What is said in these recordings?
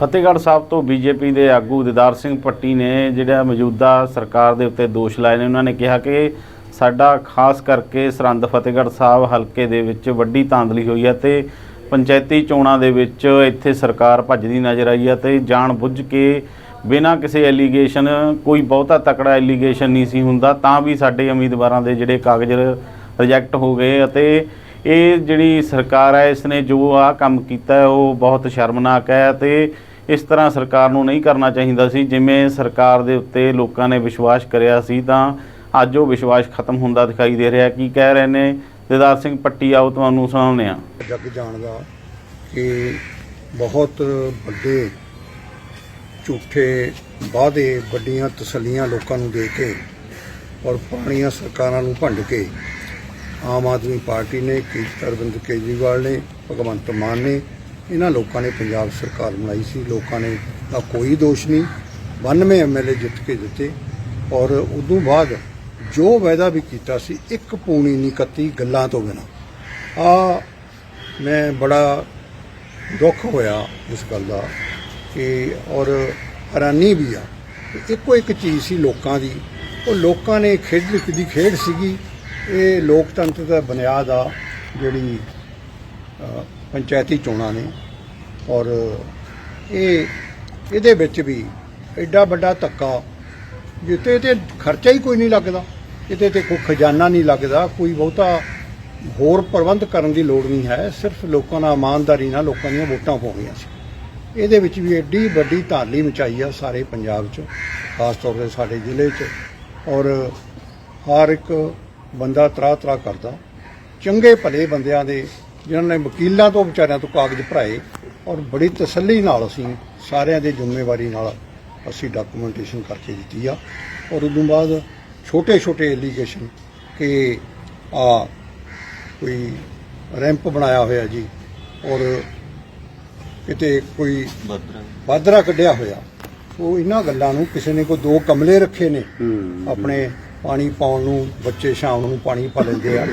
ਫਤਿਹਗੜ੍ਹ ਸਾਹਿਬ ਤੋਂ ਬੀਜੇਪੀ ਦੇ ਆਗੂ ਦਿਦਾਰ ਸਿੰਘ ਪੱਟੀ ਨੇ ਜਿਹੜਾ ਮੌਜੂਦਾ ਸਰਕਾਰ ਦੇ ਉੱਤੇ ਦੋਸ਼ ਲਾਏ ਨੇ, ਉਹਨਾਂ ਨੇ ਕਿਹਾ ਕਿ ਸਾਡਾ ਖਾਸ ਕਰਕੇ ਸਰਹੰਦ ਫਤਿਹਗੜ੍ਹ ਸਾਹਿਬ ਹਲਕੇ ਦੇ ਵਿੱਚ ਵੱਡੀ ਧਾਂਦਲੀ ਹੋਈ ਹੈ ਤੇ ਪੰਚਾਇਤੀ ਚੋਣਾਂ ਦੇ ਵਿੱਚ ਇੱਥੇ ਸਰਕਾਰ ਭੱਜਦੀ ਨਜ਼ਰ ਆਈ ਹੈ ਤੇ ਜਾਣ ਬੁੱਝ ਕੇ ਬਿਨਾਂ ਕਿਸੇ ਐਲੀਗੇਸ਼ਨ ਕੋਈ ਬਹੁਤਾ ਤਕੜਾ ਐਲੀਗੇਸ਼ਨ ਨਹੀਂ ਸੀ ਹੁੰਦਾ, ਤਾਂ ਵੀ ਸਾਡੇ ਉਮੀਦਵਾਰਾਂ ਦੇ ਜਿਹੜੇ ਕਾਗਜ਼ ਰਿਜੈਕਟ ਹੋ ਗਏ ਅਤੇ ਇਹ ਜਿਹੜੀ ਸਰਕਾਰ ਹੈ, ਇਸ ਨੇ ਜੋ ਆ ਕੰਮ ਕੀਤਾ ਉਹ ਬਹੁਤ ਸ਼ਰਮਨਾਕ ਹੈ ਤੇ ਇਸ ਤਰ੍ਹਾਂ ਸਰਕਾਰ ਨੂੰ ਨਹੀਂ ਕਰਨਾ ਚਾਹੀਦਾ ਸੀ। ਜਿਵੇਂ ਸਰਕਾਰ ਦੇ ਉੱਤੇ ਲੋਕਾਂ ਨੇ ਵਿਸ਼ਵਾਸ ਕਰਿਆ ਸੀ, ਤਾਂ ਅੱਜ ਉਹ ਵਿਸ਼ਵਾਸ ਖਤਮ ਹੁੰਦਾ ਦਿਖਾਈ ਦੇ ਰਿਹਾ ਕੀ ਕਹਿ ਰਹੇ ਨੇ? ਦਿਦਾਰ ਸਿੰਘ ਪੱਟੀ, ਆਓ ਤੁਹਾਨੂੰ ਸੁਣਾਉਂਦੇ ਆ ਜੱਗ ਜਾਣਦਾ ਕਿ ਬਹੁਤ ਵੱਡੇ ਝੂਠੇ ਵਾਅਦੇ, ਵੱਡੀਆਂ ਤਸੱਲੀਆਂ ਲੋਕਾਂ ਨੂੰ ਦੇ ਕੇ ਔਰ ਪੁਰਾਣੀਆਂ ਸਰਕਾਰਾਂ ਨੂੰ ਭੰਡ ਕੇ ਆਮ ਆਦਮੀ ਪਾਰਟੀ ਨੇ, ਕੀ ਅਰਵਿੰਦ ਕੇਜਰੀਵਾਲ ਨੇ, ਭਗਵੰਤ ਮਾਨ ਨੇ ਇਹਨਾਂ ਲੋਕਾਂ ਨੇ ਪੰਜਾਬ ਸਰਕਾਰ ਬਣਾਈ ਸੀ। ਲੋਕਾਂ ਨੇ ਦਾ ਕੋਈ ਦੋਸ਼ ਨਹੀਂ। 92 ਐਮਐਲਏ ਜਿੱਤ ਕੇ ਦਿੱਤੇ ਔਰ ਉਦੋਂ ਬਾਅਦ ਜੋ ਵਾਅਦਾ ਵੀ ਕੀਤਾ ਸੀ, ਇੱਕ ਪੂਣੀ ਨਹੀਂ ਕੱਤੀ ਗੱਲਾਂ ਤੋਂ ਬਿਨਾਂ। ਆ ਮੈਂ ਬੜਾ ਦੁੱਖ ਹੋਇਆ ਇਸ ਗੱਲ ਦਾ ਕਿ ਔਰ ਹੈਰਾਨੀ ਵੀ ਆ। ਇੱਕੋ ਇੱਕ ਚੀਜ਼ ਸੀ ਲੋਕਾਂ ਦੀ। ਉਹ ਲੋਕਾਂ ਨੇ ਖੇਡ ਦੀ ਖੇਡ ਸੀਗੀ। ਇਹ ਲੋਕਤੰਤਰ ਦਾ ਬੁਨਿਆਦ ਆ ਜਿਹੜੀ ਪੰਚਾਇਤੀ ਚੋਣਾਂ ਨੇ। ਔਰ ਇਹ, ਇਹਦੇ ਵਿੱਚ ਵੀ ਐਡਾ ਵੱਡਾ ਧੱਕਾ। ਜਿੱਤੇ ਤੇ ਖਰਚਾ ਹੀ ਕੋਈ ਨਹੀਂ ਲੱਗਦਾ ਇਹਦੇ ਤੇ ਕੋਈ ਖਜ਼ਾਨਾ ਨਹੀਂ ਲੱਗਦਾ, ਕੋਈ ਬਹੁਤਾ ਹੋਰ ਪ੍ਰਬੰਧ ਕਰਨ ਦੀ ਲੋੜ ਨਹੀਂ ਹੈ, ਸਿਰਫ ਲੋਕਾਂ ਨਾਲ ਇਮਾਨਦਾਰੀ ਨਾਲ ਲੋਕਾਂ ਦੀਆਂ ਵੋਟਾਂ ਪਾਉਣੀਆਂ ਸੀ। ਇਹਦੇ ਵਿੱਚ ਵੀ ਐਡੀ ਵੱਡੀ ਧਾਲੀ ਮਚਾਈ ਆ ਸਾਰੇ ਪੰਜਾਬ 'ਚ, ਖਾਸ ਤੌਰ ਤੇ ਸਾਡੇ ਜ਼ਿਲ੍ਹੇ 'ਚ। ਔਰ ਹਰ ਇੱਕ ਬੰਦਾ ਤਰਾ ਤਰਾ ਕਰਦਾ। ਚੰਗੇ ਭਲੇ ਬੰਦਿਆਂ ਦੇ ਜਿਨ੍ਹਾਂ ਨੇ ਵਕੀਲਾਂ ਤੋਂ ਵਿਚਾਰਿਆਂ ਤੋਂ ਕਾਗਜ਼ ਭਰਾਏ ਔਰ ਬੜੀ ਤਸੱਲੀ ਨਾਲ ਅਸੀਂ ਸਾਰਿਆਂ ਦੀ ਜ਼ਿੰਮੇਵਾਰੀ ਨਾਲ ਅਸੀਂ ਡਾਕੂਮੈਂਟੇਸ਼ਨ ਕਰਕੇ ਦਿੱਤੀ ਆ। ਔਰ ਉਦੋਂ ਬਾਅਦ ਛੋਟੇ ਛੋਟੇ ਐਲੀਗੇਸ਼ਨ ਕਿ ਆ ਕੋਈ ਰੈਂਪ ਬਣਾਇਆ ਹੋਇਆ ਜੀ ਔਰ ਕਿਤੇ ਕੋਈ ਬਾਦਰਾ। ਕੱਢਿਆ ਹੋਇਆ। ਉਹ ਇਹਨਾਂ ਗੱਲਾਂ ਨੂੰ ਕਿਸੇ ਨੇ ਕੋਈ ਦੋ ਕਮਲੇ ਰੱਖੇ ਨੇ ਆਪਣੇ ਪਾਣੀ ਪਾਉਣ ਨੂੰ ਬੱਚੇ ਸ਼ਾਮ ਨੂੰ ਪਾਣੀ ਪਾ ਲੈਂਦੇ ਆ।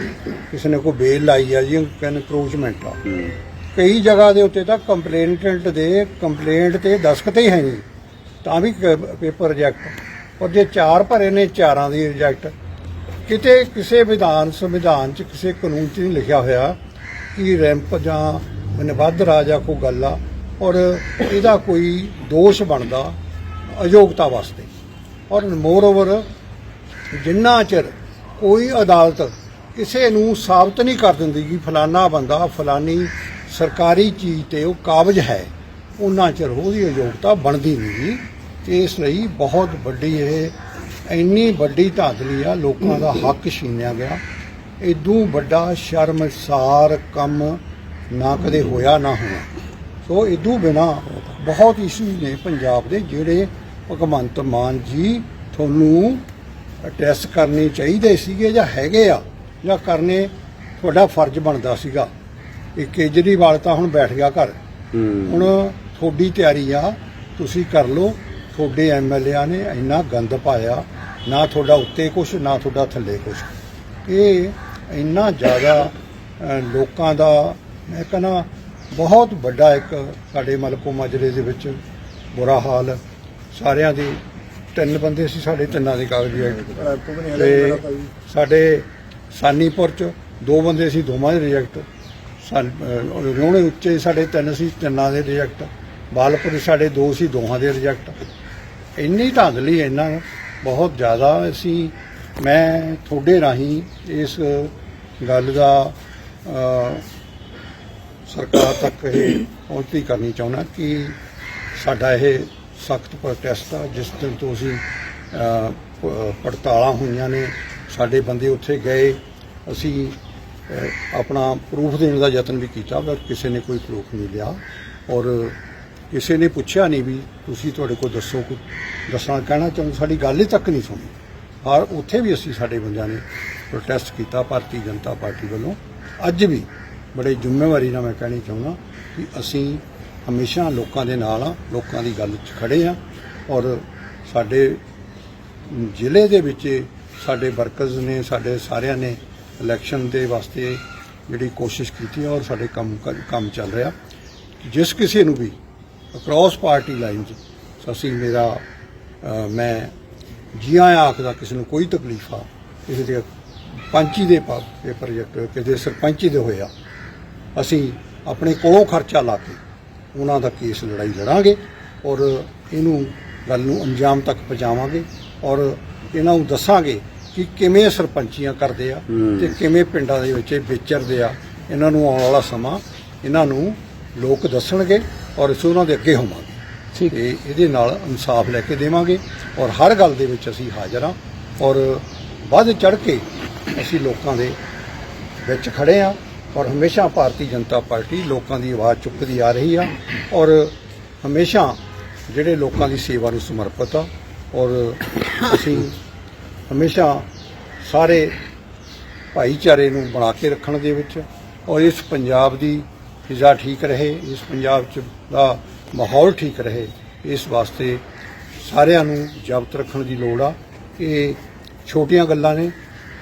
ਕਿਸੇ ਨੇ ਕੋਈ ਬੇਲ ਲਾਈ ਆ ਜੀ ਕਹਿੰਦੇ ਕਰੋਚਮੈਂਟ ਆ। ਕਈ ਜਗ੍ਹਾ ਦੇ ਉੱਤੇ ਤਾਂ ਕੰਪਲੇਂਟੈਂਟ ਦੇ ਕੰਪਲੇਂਟ ਤੇ ਦਸਖਤ ਹੀ ਹੈ ਨਹੀਂ ਤਾਂ ਵੀ ਕ- ਪੇਪਰ ਰਿਜੈਕਟ ਔਰ ਜੇ ਚਾਰ ਭਰੇ ਨੇ ਚਾਰਾਂ ਦੀ ਰਿਜੈਕਟ ਕਿਤੇ ਕਿਸੇ ਵਿਧਾਨ ਸੰਵਿਧਾਨ ਚ ਕਿਸੇ ਕਾਨੂੰਨ ਚ ਨਹੀਂ ਲਿਖਿਆ ਹੋਇਆ ਕਿ ਰੈਂਪ ਜਾਂ ਨਿਬੱਧ ਰਾਜਾ ਕੋਈ ਗੱਲ ਆ ਔਰ ਇਹਦਾ ਕੋਈ ਦੋਸ਼ ਬਣਦਾ ਅਯੋਗਤਾ ਵਾਸਤੇ। ਔਰ ਮੋਰ ਓਵਰ ਜਿੰਨਾ ਚਿਰ ਕੋਈ ਅਦਾਲਤ ਕਿਸੇ ਨੂੰ ਸਾਬਤ ਨਹੀਂ ਕਰ ਦਿੰਦੀ ਕਿ ਫਲਾਨਾ ਬੰਦਾ ਫਲਾਨੀ ਸਰਕਾਰੀ ਚੀਜ਼ ਤੇ ਉਹ ਕਾਬਜ ਹੈ, ਉਹਨਾਂ ਚਿਰ ਉਹਦੀ ਅਯੋਗਤਾ ਬਣਦੀ ਨਹੀਂ। ਤੇ ਇਸ ਲਈ ਬਹੁਤ ਵੱਡੀ ਇਹ, ਇੰਨੀ ਵੱਡੀ ਧਾਂਦਲੀ ਆ, ਲੋਕਾਂ ਦਾ ਹੱਕ ਛੀਨਿਆ ਗਿਆ। ਇਦੋਂ ਵੱਡਾ ਸ਼ਰਮਸਾਰ ਕੰਮ ਨਾ ਕਦੇ ਹੋਇਆ ਨਾ ਹੋਣਾ ਸੋ ਇਦੋਂ ਬਿਨਾ ਬਹੁਤ ਇਸ਼ੂ ਨੇ ਪੰਜਾਬ ਦੇ ਜਿਹੜੇ ਭਗਵੰਤ ਮਾਨ ਜੀ, ਤੁਹਾਨੂੰ ਅਡਰੈਸ ਕਰਨੇ ਚਾਹੀਦੇ ਸੀਗੇ ਜਾਂ ਹੈਗੇ ਆ ਜਾਂ ਕਰਨੇ ਤੁਹਾਡਾ ਫਰਜ਼ ਬਣਦਾ ਸੀਗਾ। ਇਹ ਕੇਜਰੀਵਾਲ ਤਾਂ ਹੁਣ ਬੈਠ ਗਿਆ ਘਰ। ਹੁਣ ਤੁਹਾਡੀ ਤਿਆਰੀ ਆ ਤੁਸੀਂ ਕਰ ਲਓ। ਤੁਹਾਡੇ ਐਮਐਲਏ ਨੇ ਇੰਨਾ ਗੰਦ ਪਾਇਆ ਨਾ ਤੁਹਾਡਾ ਉੱਤੇ ਕੁਛ ਨਾ ਤੁਹਾਡਾ ਥੱਲੇ ਕੁਛ। ਇਹ ਇੰਨਾ ਜ਼ਿਆਦਾ ਲੋਕਾਂ ਦਾ ਮੈਂ ਕਹਿੰਦਾ ਬਹੁਤ ਵੱਡਾ ਇੱਕ ਸਾਡੇ ਮਲਕੋ ਮਾਜਰੇ ਦੇ ਵਿੱਚ ਬੁਰਾ ਹਾਲ। ਸਾਰਿਆਂ ਦੀ ਤਿੰਨ ਬੰਦੇ ਸੀ ਸਾਡੇ ਤਿੰਨਾਂ ਦੇ ਕਾਗਜ਼ੀ ਰਿਜੈਕਟ ਤੇ ਸਾਡੇ ਸਾਨੀਪੁਰ ਚ ਦੋ ਬੰਦੇ ਸੀ ਦੋਵਾਂ ਦੇ ਰਿਜੈਕਟ ਰੋਣੇ ਉੱਚੇ ਸਾਡੇ ਤਿੰਨ ਸੀ ਤਿੰਨਾਂ ਦੇ ਰਿਜੈਕਟ ਬਾਲਪੁਰ ਸਾਡੇ ਦੋ ਸੀ ਦੋਹਾਂ ਦੇ ਰਿਜੈਕਟ ਇੰਨੀ ਧਾਂਦਲੀ ਇੰਨਾ ਬਹੁਤ ਜ਼ਿਆਦਾ ਅਸੀਂ ਮੈਂ ਤੁਹਾਡੇ ਰਾਹੀਂ ਇਸ ਗੱਲ ਦਾ ਸਰਕਾਰ ਤੱਕ ਇਹ ਪਹੁੰਚਤੀ ਕਰਨੀ ਚਾਹੁੰਦਾ ਕਿ ਸਾਡਾ ਇਹ ਸਖਤ ਪ੍ਰੋਟੈਸਟ ਆ, ਜਿਸ ਦਿਨ ਤੋਂ ਅਸੀਂ ਪੜਤਾਲਾਂ ਹੋਈਆਂ ਨੇ, ਸਾਡੇ ਬੰਦੇ ਉੱਥੇ ਗਏ, ਅਸੀਂ ਆਪਣਾ ਪ੍ਰੂਫ ਦੇਣ ਦਾ ਯਤਨ ਵੀ ਕੀਤਾ, ਪਰ ਕਿਸੇ ਨੇ ਕੋਈ ਪ੍ਰੂਫ ਨਹੀਂ ਲਿਆ, ਔਰ ਕਿਸੇ ਨੇ ਪੁੱਛਿਆ ਨਹੀਂ ਵੀ ਤੁਸੀਂ ਤੁਹਾਡੇ ਕੋਲ ਦੱਸੋ ਕੋਈ ਦੱਸਣਾ, ਕਹਿਣਾ ਚਾਹੁੰਦੇ, ਸਾਡੀ ਗੱਲ ਹੀ ਤੱਕ ਨਹੀਂ ਸੁਣੀ। ਔਰ ਉੱਥੇ ਵੀ ਅਸੀਂ ਸਾਡੇ ਬੰਦਿਆਂ ਨੇ ਪ੍ਰੋਟੈਸਟ ਕੀਤਾ, ਭਾਰਤੀ ਜਨਤਾ ਪਾਰਟੀ ਵੱਲੋਂ। ਅੱਜ ਵੀ ਬੜੇ ਜ਼ਿੰਮੇਵਾਰੀ ਨਾਲ ਮੈਂ ਕਹਿਣੀ ਚਾਹੁੰਦਾ ਕਿ ਅਸੀਂ ਹਮੇਸ਼ਾ ਲੋਕਾਂ ਦੇ ਨਾਲ ਆ ਲੋਕਾਂ ਦੀ ਗੱਲ 'ਚ ਖੜੇ ਆ ਔਰ ਸਾਡੇ ਜ਼ਿਲ੍ਹੇ ਦੇ ਵਿੱਚ ਸਾਡੇ ਵਰਕਰਸ ਨੇ ਸਾਡੇ ਸਾਰਿਆਂ ਨੇ ਇਲੈਕਸ਼ਨ ਦੇ ਵਾਸਤੇ ਜਿਹੜੀ ਕੋਸ਼ਿਸ਼ ਕੀਤੀ ਔਰ ਸਾਡੇ ਕੰਮ ਕੰਮ ਚੱਲ ਰਿਹਾ। ਜਿਸ ਕਿਸੇ ਨੂੰ ਵੀ ਅਕ੍ਰੋਸ ਪਾਰਟੀ ਲਾਈਨ 'ਚ ਅਸੀਂ ਮੇਰਾ ਅ, ਮੈਂ ਜੀਆਂ ਆਖਦਾ ਕਿਸੇ ਨੂੰ ਕੋਈ ਤਕਲੀਫ ਆ ਕਿਸੇ ਦੇ ਪੰਚੀ ਦੇ ਪਾ- ਪ੍ਰੋਜੈਕਟ ਕਿਸੇ ਦੇ ਸਰਪੰਚੀ ਦੇ ਹੋਇਆ ਅਸੀਂ ਆਪਣੇ ਕੋਲੋਂ ਖਰਚਾ ਲਾ ਕੇ ਉਹਨਾਂ ਦਾ ਕੇਸ ਲੜਾਈ ਲੜਾਂਗੇ ਔਰ ਇਹਨੂੰ ਗੱਲ ਨੂੰ ਅੰਜਾਮ ਤੱਕ ਪਹੁੰਚਾਵਾਂਗੇ ਔਰ ਇਹਨਾਂ ਨੂੰ ਦੱਸਾਂਗੇ ਕਿ ਕਿਵੇਂ ਸਰਪੰਚੀਆਂ ਕਰਦੇ ਆ ਤੇ ਕਿਵੇਂ ਪਿੰਡਾਂ ਦੇ ਵਿੱਚ ਇਹ ਵਿਚਰਦੇ ਆ। ਇਹਨਾਂ ਨੂੰ ਆਉਣ ਵਾਲਾ ਸਮਾਂ ਇਹਨਾਂ ਨੂੰ ਲੋਕ ਦੱਸਣਗੇ ਔਰ ਅਸੀਂ ਉਹਨਾਂ ਦੇ ਅੱਗੇ ਹੋਵਾਂਗੇ। ਠੀਕ। ਤੇ ਇਹਦੇ ਨਾਲ ਇਨਸਾਫ ਲੈ ਕੇ ਦੇਵਾਂਗੇ ਔਰ ਹਰ ਗੱਲ ਦੇ ਵਿੱਚ ਅਸੀਂ ਹਾਜ਼ਰ ਹਾਂ ਔਰ ਵੱਧ ਚੜ ਕੇ ਅਸੀਂ ਲੋਕਾਂ ਦੇ ਵਿੱਚ ਖੜੇ ਆ ਔਰ ਹਮੇਸ਼ਾ ਭਾਰਤੀ ਜਨਤਾ ਪਾਰਟੀ ਲੋਕਾਂ ਦੀ ਆਵਾਜ਼ ਚੁੱਕਦੀ ਆ ਰਹੀ ਆ ਔਰ ਹਮੇਸ਼ਾ ਜਿਹੜੇ ਲੋਕਾਂ ਦੀ ਸੇਵਾ ਨੂੰ ਸਮਰਪਿਤ ਆ ਔਰ ਅਸੀਂ ਹਮੇਸ਼ਾ ਸਾਰੇ ਭਾਈਚਾਰੇ ਨੂੰ ਬਣਾ ਕੇ ਰੱਖਣ ਦੇ ਵਿੱਚ ਔਰ ਇਸ ਪੰਜਾਬ ਦੀ ਫਿਜ਼ਾ ਠੀਕ ਰਹੇ, ਇਸ ਪੰਜਾਬ ਚ ਦਾ ਮਾਹੌਲ ਠੀਕ ਰਹੇ, ਇਸ ਵਾਸਤੇ ਸਾਰਿਆਂ ਨੂੰ ਜ਼ਬਤ ਰੱਖਣ ਦੀ ਲੋੜ ਆ। ਇਹ ਛੋਟੀਆਂ ਗੱਲਾਂ ਨੇ,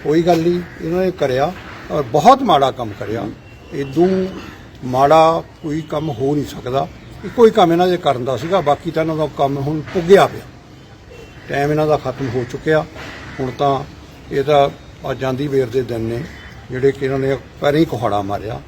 ਕੋਈ ਗੱਲ ਨਹੀਂ, ਇਹਨਾਂ ਨੇ ਕਰਿਆ। ਔਰ ਬਹੁਤ ਮਾੜਾ ਕੰਮ ਕਰਿਆ। ਇਦੋਂ ਮਾੜਾ ਕੋਈ ਕੰਮ ਹੋ ਨਹੀਂ ਸਕਦਾ। ਇੱਕੋ ਹੀ ਕੰਮ ਇਹਨਾਂ ਦੇ ਕਰਨ ਦਾ ਸੀਗਾ, ਬਾਕੀ ਤਾਂ ਇਹਨਾਂ ਦਾ ਕੰਮ ਹੁਣ ਪੁੱਗਿਆ ਪਿਆ। ਟਾਈਮ ਇਹਨਾਂ ਦਾ ਖਤਮ ਹੋ ਚੁੱਕਿਆ। ਹੁਣ ਤਾਂ ਇਹ ਤਾਂ ਆ ਜਾਂਦੀ ਵੇਰ ਦੇ ਦਿਨ ਨੇ, ਜਿਹੜੇ ਕਿ ਇਹਨਾਂ ਨੇ ਪੈਰੀਂ ਕੁਹਾੜਾ ਮਾਰਿਆ।